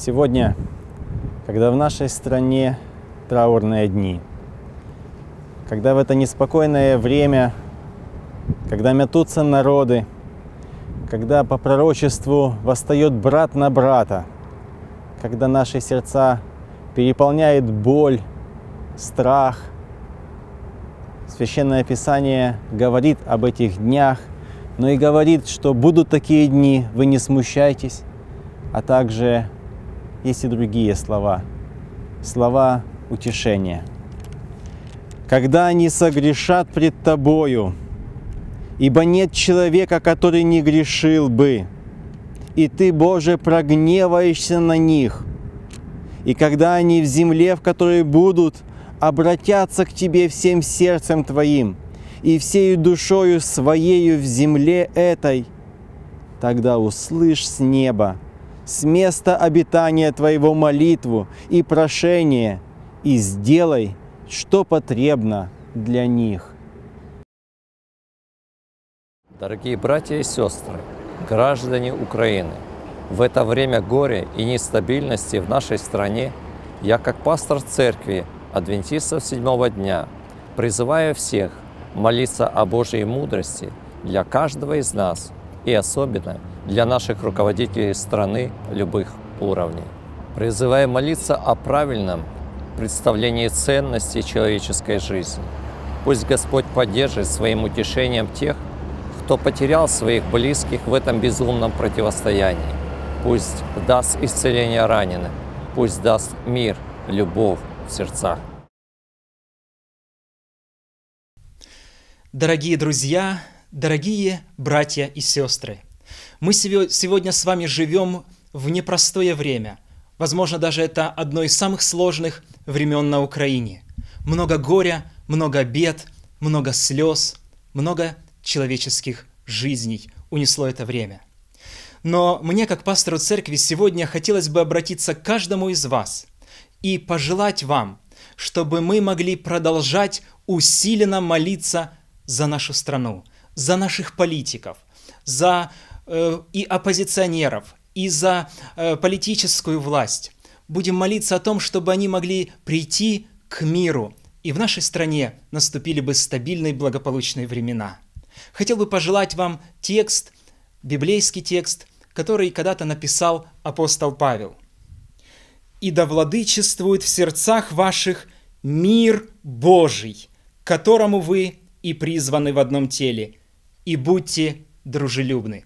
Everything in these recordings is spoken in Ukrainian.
Сегодня, когда в нашей стране траурные дни, когда в это неспокойное время, когда метутся народы, когда по пророчеству восстает брат на брата, когда наши сердца переполняет боль, страх. Священное Писание говорит об этих днях, но и говорит, что будут такие дни, вы не смущайтесь, а также есть и другие слова, слова утешения. Когда они согрешат пред Тобою, ибо нет человека, который не грешил бы, и Ты, Боже, прогневаешься на них. И когда они в земле, в которой будут, обратятся к Тебе всем сердцем Твоим и всею душою Своею в земле этой, тогда услышь с неба – с места обитания Твоего молитву и прошение, и сделай, что потребно для них. Дорогие братья и сестры, граждане Украины, в это время горя и нестабильности в нашей стране я, как пастор церкви адвентистов седьмого дня, призываю всех молиться о Божьей мудрости для каждого из нас и особенно для наших руководителей страны любых уровней. Призываем молиться о правильном представлении ценностей человеческой жизни. Пусть Господь поддержит своим утешением тех, кто потерял своих близких в этом безумном противостоянии. Пусть даст исцеление раненым, пусть даст мир, любовь в сердцах. Дорогие друзья, дорогие братья и сестры, мы сегодня с вами живем в непростое время. Возможно, даже это одно из самых сложных времен на Украине. Много горя, много бед, много слез, много человеческих жизней унесло это время. Но мне, как пастору церкви, сегодня хотелось бы обратиться к каждому из вас и пожелать вам, чтобы мы могли продолжать усиленно молиться за нашу страну, за наших политиков, за Э, и оппозиционеров, и за э, политическую власть. Будем молиться о том, чтобы они могли прийти к миру, и в нашей стране наступили бы стабильные благополучные времена. Хотел бы пожелать вам текст, библейский текст, который когда-то написал апостол Павел. «И да владычествует в сердцах ваших мир Божий, которому вы и призваны в одном теле, и будьте дружелюбны».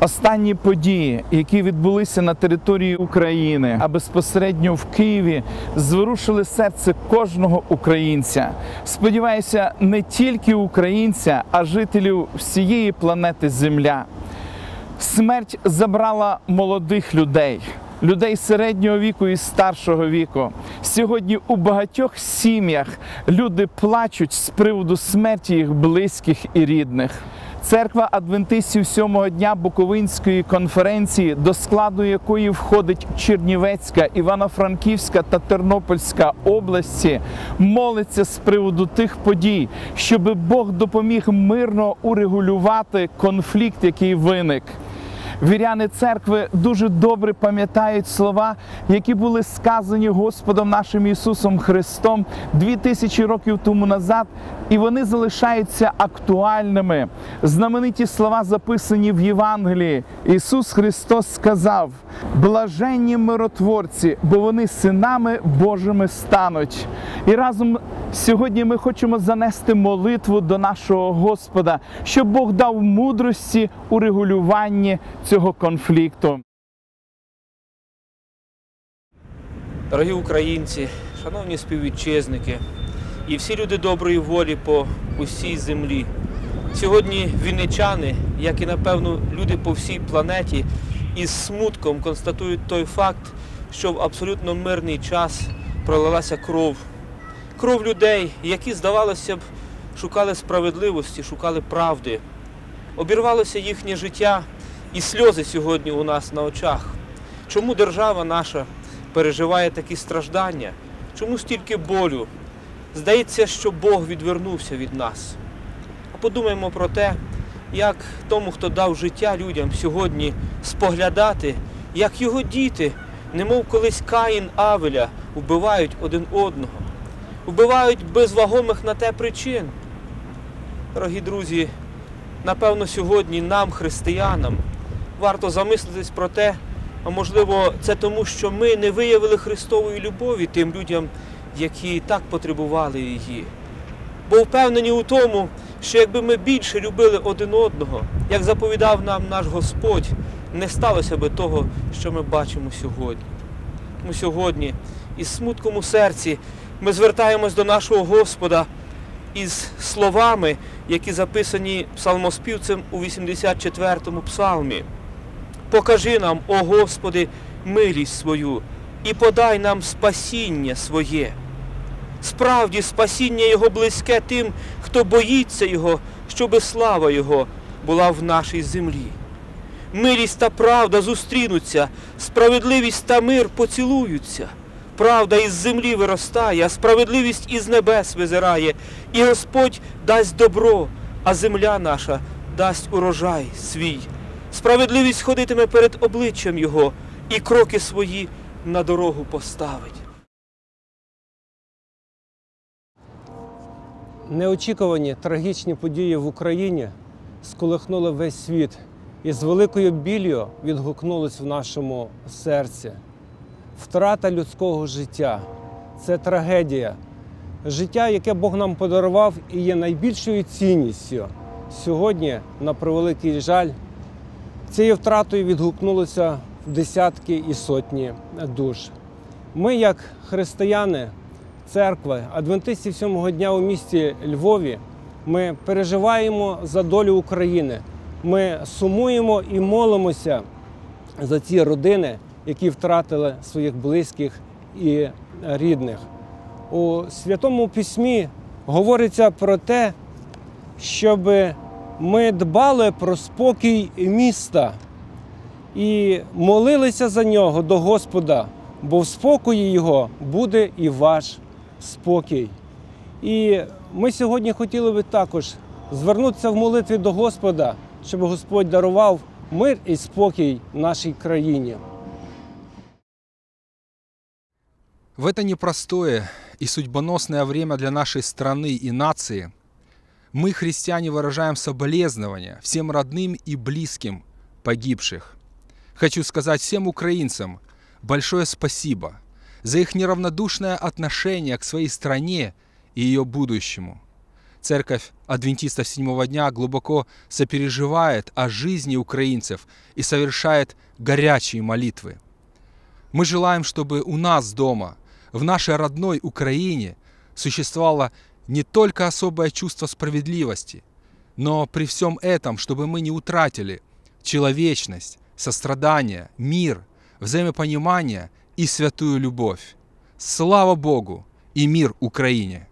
Останні події, які відбулися на території України, а безпосередньо в Києві, зворушили серце кожного українця. Сподіваюся, не тільки українця, а жителів всієї планети Земля. Смерть забрала молодих людей. Людей середнього віку і старшого віку сьогодні у багатьох сім'ях люди плачуть з приводу смерті їх близьких і рідних. Церква адвентистів сьомого дня Буковинської конференції, до складу якої входить Чернівецька, Івано-Франківська та Тернопільська області, молиться з приводу тих подій, щоб Бог допоміг мирно урегулювати конфлікт, який виник. Віряни церкви дуже добре пам'ятають слова, які були сказані Господом нашим Ісусом Христом дві тисячі років тому назад, і вони залишаються актуальними. Знамениті слова записані в Євангелії. Ісус Христос сказав: блаженні миротворці, бо вони синами Божими стануть. І разом сьогодні ми хочемо занести молитву до нашого Господа, щоб Бог дав мудрості у регулюванні цього конфлікту. Дорогі українці, шановні співвітчизники і всі люди доброї волі по усій землі. Сьогодні вінничани, як і напевно люди по всій планеті, із смутком констатують той факт, що в абсолютно мирний час пролилася кров. Кров людей, які, здавалося б, шукали справедливості, шукали правди. Обірвалося їхнє життя і сльози сьогодні у нас на очах. Чому держава наша переживає такі страждання? Чому стільки болю? Здається, що Бог відвернувся від нас. А подумаємо про те, як тому, хто дав життя людям сьогодні, споглядати, як його діти, немов колись Каїн Авеля, вбивають один одного, вбивають без вагомих на те причин. Дорогі друзі, напевно, сьогодні нам, християнам, варто замислитись про те, а можливо, це тому, що ми не виявили Христової любові тим людям, які так потребували її. Бо впевнені у тому, що якби ми більше любили один одного, як заповідав нам наш Господь, не сталося би того, що ми бачимо сьогодні. Тому сьогодні, із смутком у серці, ми звертаємось до нашого Господа із словами, які записані псалмоспівцем у 84-му псалмі. Покажи нам, о Господи, милість свою і подай нам спасіння своє. Справді, спасіння Його близьке тим, хто боїться Його, щоби слава Його була в нашій землі. Милість та правда зустрінуться, справедливість та мир поцілуються. Правда із землі виростає, а справедливість із небес визирає, і Господь дасть добро, а земля наша дасть урожай свій. Справедливість ходитиме перед обличчям Його, і кроки свої на дорогу поставить. Неочікувані трагічні події в Україні сколихнули весь світ і з великою біллю відгукнулись в нашому серці. Втрата людського життя це трагедія. Життя, яке Бог нам подарував і є найбільшою цінністю. Сьогодні, на превеликий жаль, цією втратою відгукнулося десятки і сотні душ. Ми, як християни, церкви адвентистів сьомого дня у місті Львові, ми переживаємо за долю України. Ми сумуємо і молимося за ці родини, які втратили своїх близьких і рідних. У святому письмі говориться про те, щоб ми дбали про спокій міста і молилися за нього до Господа, бо в спокої його буде і ваш спокій. І ми сьогодні хотіли би також звернутися в молитві до Господа, щоб Господь дарував мир і спокій нашій країні. В это непростое и судьбоносное время для нашей страны и нации мы, христиане, выражаем соболезнования всем родным и близким погибших. Хочу сказать всем украинцам большое спасибо за их неравнодушное отношение к своей стране и ее будущему. Церковь адвентистов седьмого дня глубоко сопереживает о жизни украинцев и совершает горячие молитвы. Мы желаем, чтобы у нас дома, в нашей родной Украине, существовало не только особое чувство справедливости, но при всем этом, чтобы мы не утратили человечность, сострадание, мир, взаимопонимание и святую любовь. Слава Богу и мир Украине!